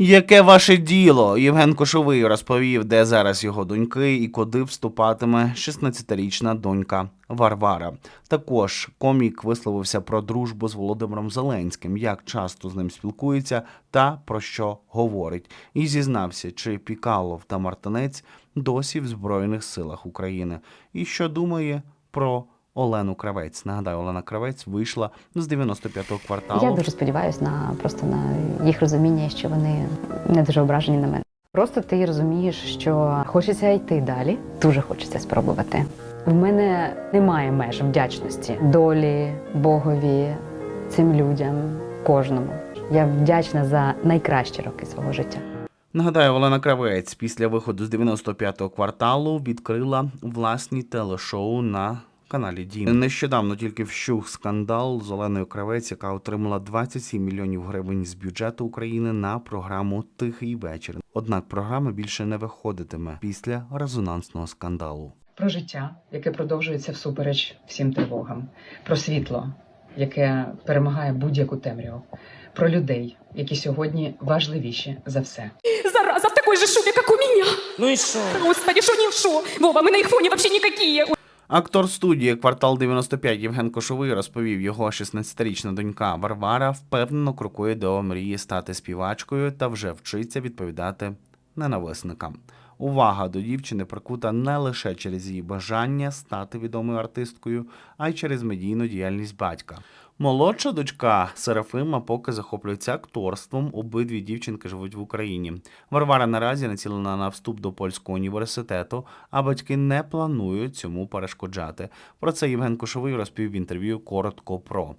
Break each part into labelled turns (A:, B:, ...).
A: Яке ваше діло? Євген Кошовий розповів, де зараз його доньки і куди вступатиме 16-річна донька Варвара. Також комік висловився про дружбу з Володимиром Зеленським, як часто з ним спілкується та про що говорить. І зізнався, чи Пікалов та Мартинець досі в Збройних силах України. І що думає про Олену Кравець. Нагадаю, Олена Кравець вийшла з 95-го кварталу.
B: Я дуже сподіваюся на просто на їх розуміння, що вони не дуже ображені на мене. Просто ти розумієш, що хочеться йти далі. Дуже хочеться спробувати. В мене немає меж вдячності долі, Богові, цим людям, кожному. Я вдячна за найкращі роки свого життя.
A: Нагадаю, Олена Кравець після виходу з 95-го кварталу відкрила власні телешоу на каналі Дім. Нещодавно тільки вщух скандал з Оленою Кравець, яка отримала 27 мільйонів гривень з бюджету України на програму Тихий вечір. Однак програма більше не виходитиме після резонансного скандалу.
C: про життя, яке продовжується всупереч всім тривогам, про світло, яке перемагає будь-яку темряву, про людей, які сьогодні важливіші за все.
D: Зараза в такой же шубе, как у меня.
E: Ну и что?
D: Господи, шо не шо? Вова, мы на их фоне вообще никакие.
A: Актор студії квартал 95 Євген Кошовий розповів, його 16-річна донька Варвара впевнено крокує до мрії стати співачкою та вже вчиться відповідати ненависникам. Увага до дівчини прикута не лише через її бажання стати відомою артисткою, а й через медійну діяльність батька. Молодша дочка Серафима поки захоплюється акторством. Обидві дівчинки живуть в Україні. Варвара наразі націлена на вступ до польського університету, а батьки не планують цьому перешкоджати. Про це Євген Кошовий розповів в інтерв'ю коротко про.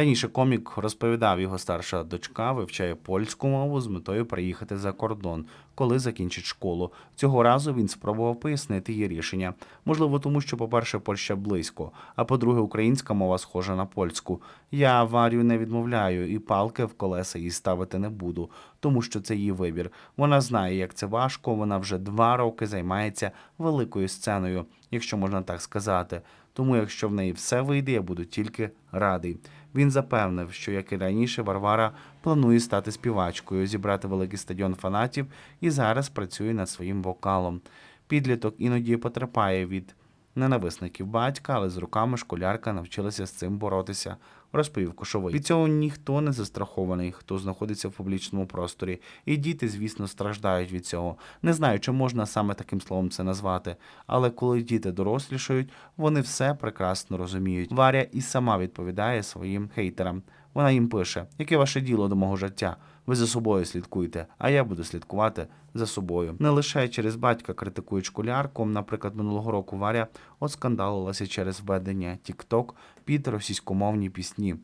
A: Раніше комік розповідав, його старша дочка вивчає польську мову з метою приїхати за кордон, коли закінчить школу. Цього разу він спробував пояснити її рішення. Можливо, тому що, по-перше, Польща близько, а по-друге, українська мова схожа на польську. Я Варю не відмовляю і палки в колеса їй ставити не буду, тому що це її вибір. Вона знає, як це важко. Вона вже два роки займається великою сценою, якщо можна так сказати. Тому, якщо в неї все вийде, я буду тільки радий. Він запевнив, що як і раніше, Варвара планує стати співачкою, зібрати великий стадіон фанатів і зараз працює над своїм вокалом. Підліток іноді потерпає від ненависників батька, але з руками школярка навчилася з цим боротися, розповів Кошовий. Від цього ніхто не застрахований, хто знаходиться в публічному просторі. І діти, звісно, страждають від цього. Не знаю, чи можна саме таким словом це назвати, але коли діти дорослішають, вони все прекрасно розуміють. Варя і сама відповідає своїм хейтерам. Вона їм пише: яке ваше діло до мого життя? Ви за собою слідкуйте, а я буду слідкувати за собою. Не лише через батька критикують школярку. Наприклад, минулого року Варя оскандалилася через введення TikTok під російськомовні пісні.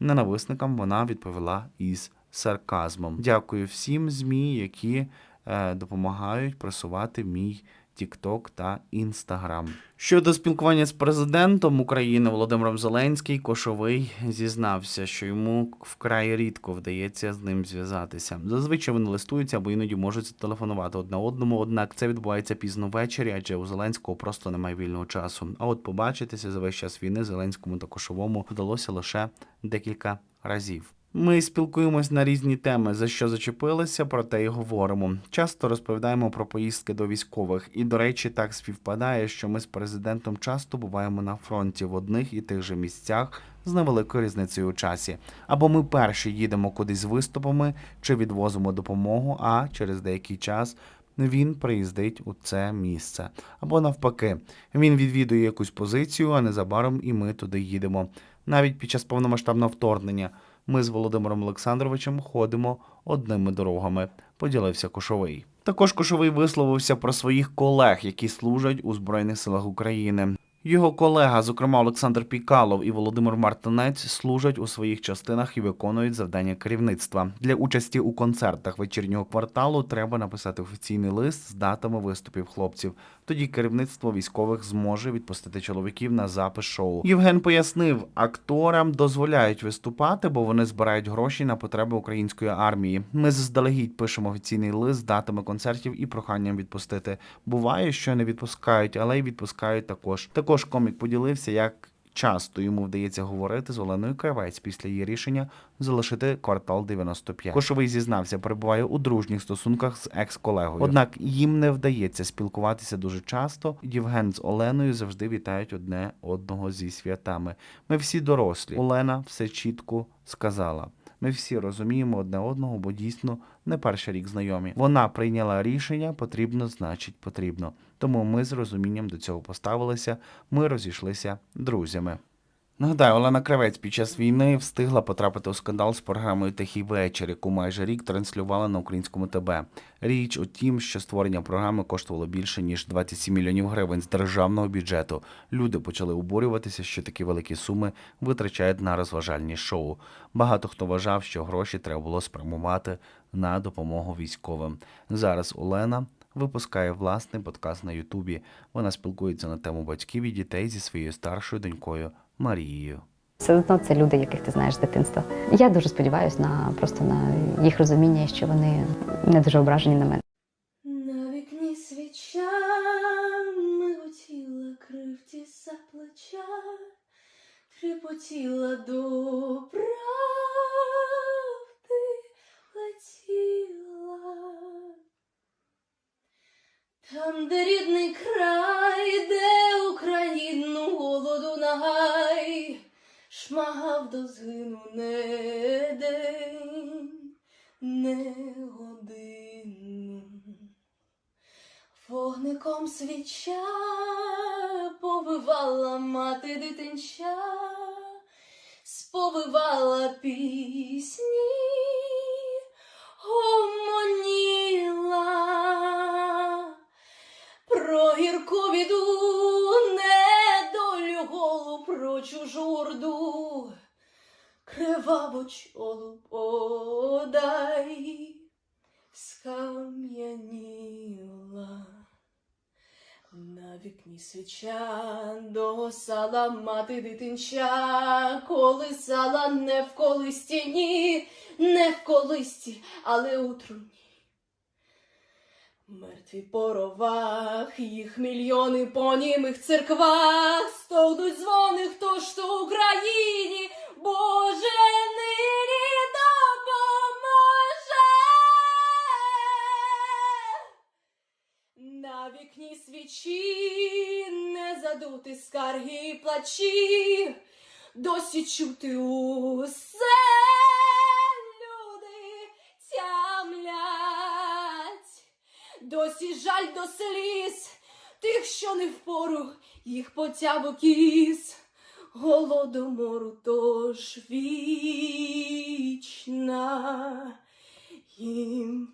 A: Ненависникам вона відповіла із сарказмом. Дякую всім змі, які е, допомагають просувати мій TikTok та Instagram. Щодо спілкування з президентом України Володимиром Зеленський, Кошовий зізнався, що йому вкрай рідко вдається з ним зв'язатися. Зазвичай вони листуються або іноді можуть телефонувати одне одному. Однак це відбувається пізно ввечері, адже у Зеленського просто немає вільного часу. А от побачитися за весь час війни Зеленському та Кошовому вдалося лише декілька разів. Ми спілкуємось на різні теми, за що зачепилися, про те й говоримо. Часто розповідаємо про поїздки до військових, і до речі, так співпадає, що ми з президентом часто буваємо на фронті в одних і тих же місцях з невеликою різницею у часі. Або ми перші їдемо кудись з виступами чи відвозимо допомогу, а через деякий час. Він приїздить у це місце. Або навпаки, він відвідує якусь позицію, а незабаром і ми туди їдемо. Навіть під час повномасштабного вторгнення ми з Володимиром Олександровичем ходимо одними дорогами, поділився Кошовий. Також Кошовий висловився про своїх колег, які служать у Збройних силах України. Його колега, зокрема Олександр Пікалов і Володимир Мартинець, служать у своїх частинах і виконують завдання керівництва. Для участі у концертах вечірнього кварталу треба написати офіційний лист з датами виступів хлопців. Тоді керівництво військових зможе відпустити чоловіків на запис шоу. Євген пояснив, акторам дозволяють виступати, бо вони збирають гроші на потреби української армії. Ми заздалегідь пишемо офіційний лист з датами концертів і проханням відпустити. Буває, що не відпускають, але й відпускають також. Також комік поділився, як часто йому вдається говорити з Оленою Кравець після її рішення залишити квартал 95. Кошовий зізнався, перебуває у дружніх стосунках з екс-колегою. Однак їм не вдається спілкуватися дуже часто. Євген з Оленою завжди вітають одне одного зі святами. Ми всі дорослі. Олена все чітко сказала. Ми всі розуміємо одне одного, бо дійсно не перший рік знайомі. Вона прийняла рішення, потрібно, значить, потрібно. Тому ми з розумінням до цього поставилися. Ми розійшлися друзями. Нагадаю, Олена Кравець під час війни встигла потрапити у скандал з програмою Тихий вечір, яку майже рік транслювали на українському ТБ. Річ у тім, що створення програми коштувало більше ніж 27 мільйонів гривень з державного бюджету. Люди почали обурюватися, що такі великі суми витрачають на розважальні шоу. Багато хто вважав, що гроші треба було спрямувати на допомогу військовим. Зараз Олена випускає власний подкаст на Ютубі. Вона спілкується на тему батьків і дітей зі своєю старшою донькою Марією.
B: Все одно це люди, яких ти знаєш з дитинства. Я дуже сподіваюся на просто на їх розуміння, що вони не дуже ображені на мене.
E: На вікні свіча миготіла кривті за плеча, трепотіла до де рідний край, де Україну голоду нагай, шмагав до згину не день, не годину. Вогником свіча повивала мати дитинча, сповивала пісні, гомоніла про гірку біду, недолю голу, про чужу орду, криваву чолу подай скам'яніла. На вікні свіча досала мати дитинча, колисала не в колисті, ні, не в колисті, але у труні. Мертві по ровах, їх мільйони по німих церквах, стовдуть дзвони, хто ж то Україні, Боже, нині допоможе. На вікні свічі не задути скарги і плачі, досі чути усе досі жаль до сліз, тих, що не впору їх потявок кіс, голодомору, тож вічна їм